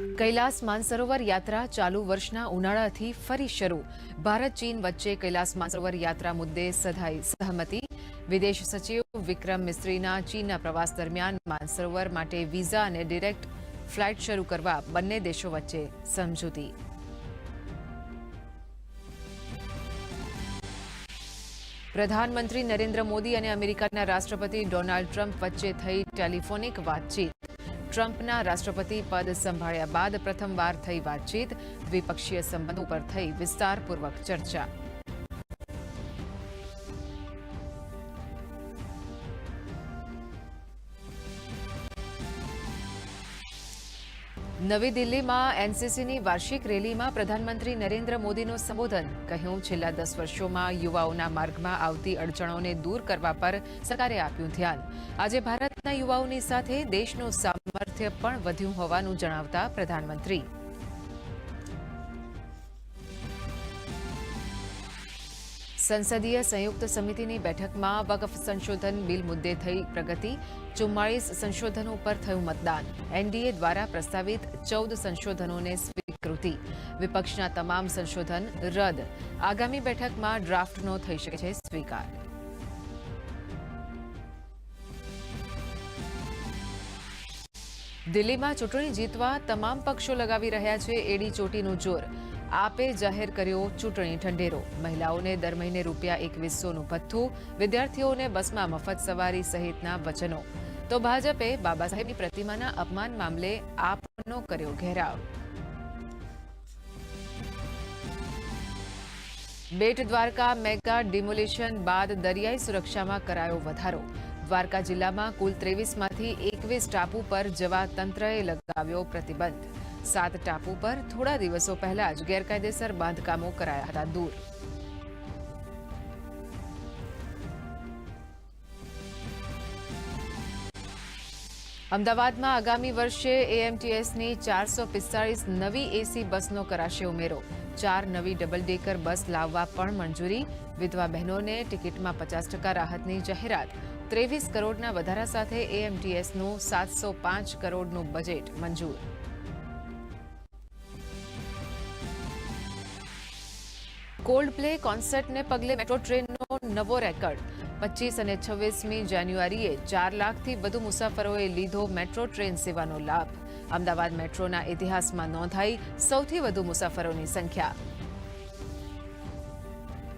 કૈલાસ માનસરોવર યાત્રા ચાલુ વર્ષના ઉનાળાથી ફરી શરૂ. ભારત, ચીન વચ્ચે કૈલાસ માનસરોવર યાત્રા મુદ્દે સધાઈ સહમતિ. વિદેશ સચિવ વિક્રમ મિસ્ત્રીના ચીનના પ્રવાસ દરમિયાન માનસરોવર માટે વિઝા અને ડિરેક્ટ ફ્લાઇટ શરૂ કરવા બંને દેશો વચ્ચે સમજૂતી. પ્રધાનમંત્રી નરેન્દ્ર મોદી અને અમેરિકાના રાષ્ટ્રપતિ ડોનાલ્ડ ટ્રમ્પ વચ્ચે થઈ ટેલિફોનિક વાતચીત. ટ્રમ્પના રાષ્ટ્રપતિ પદ સંભાળ્યા બાદ પ્રથમવાર થઈ વાતચીત દ્વિપક્ષીય સંબંધો પર થઈ વિસ્તારપૂર્વક ચર્ચા. નવી દિલ્હીમાં એનસીસીની વાર્ષિક રેલીમાં પ્રધાનમંત્રી નરેન્દ્ર મોદીનું સંબોધન. કહ્યું, છેલ્લા દસ વર્ષોમાં યુવાઓના માર્ગમાં આવતી અડચણોને દૂર કરવા પર સરકારે આપ્યું ધ્યાન. આજે ભારતના યુવાઓની સાથે દેશનું સામર્થ્ય પણ વધ્યું હોવાનું જણાવતા પ્રધાનમંત્રી. સંસદીય સંયુક્ત સમિતિની બેઠકમાં વકફ સંશોધન બિલ મુદ્દે થઈ પ્રગતિ, ચુમ્માળીસ સંશોધનો પર થયું મતદાન. એનડીએ દ્વારા પ્રસ્તાવિત ચૌદ સંશોધનોને સ્વીકૃતિ. વિપક્ષના તમામ સંશોધન રદ. આગામી બેઠકમાં ડ્રાફ્ટનો થઈ શકે છે સ્વીકાર. દિલ્હીમાં ચૂંટણી જીતવા તમામ પક્ષો લગાવી રહ્યા છે એડી ચોટીનું જોર. આપે જાહેર કર્યો ચૂંટણી ઢંઢેરો. મહિલાઓને દર મહિને રૂપિયા એકવીસોનું ભથ્થું, વિદ્યાર્થીઓને બસમાં મફત સવારી સહિતના વચનો. તો ભાજપે બાબા સાહેબની પ્રતિમાના અપમાન મામલે આપનો કર્યો ઘેરાવ. બેટ દ્વારકા મેગા ડિમોલિશન બાદ દરિયાઈ સુરક્ષામાં કરાયો વધારો. દ્વારકા જિલ્લામાં કુલ ત્રેવીસમાંથી એકવીસ ટાપુ પર જવા તંત્રએ લગાવ્યો પ્રતિબંધ. સાત ટાપુ પર થોડા દિવસો પહેલા જ ગેરકાયદેસર બાંધકામો કરાયા હતા દૂર. અમદાવાદમાં આગામી વર્ષે એએમટીએસની ચારસો પિસ્તાળીસ નવી એસી બસનો કરાશે ઉમેરો. ચાર નવી ડબલ ડેકર બસ લાવવા પણ મંજૂરી. વિધવા બહેનોને ટિકિટમાં પચાસ ટકા રાહતની જાહેરાત. ત્રેવીસ કરોડના વધારા સાથે એએમટીએસનું સાતસો પાંચ કરોડનું બજેટ મંજૂર. કોલ્ડ પ્લે કોન્સર્ટને પગલે મેટ્રો ટ્રેનનો નવો રેકર્ડ. પચીસ અને છવ્વીસમી જાન્યુઆરીએ ચાર લાખથી વધુ મુસાફરોએ લીધો મેટ્રો ટ્રેન સેવાનો લાભ. અમદાવાદ મેટ્રોના ઇતિહાસમાં નોંધાઈ સૌથી વધુ મુસાફરોની સંખ્યા.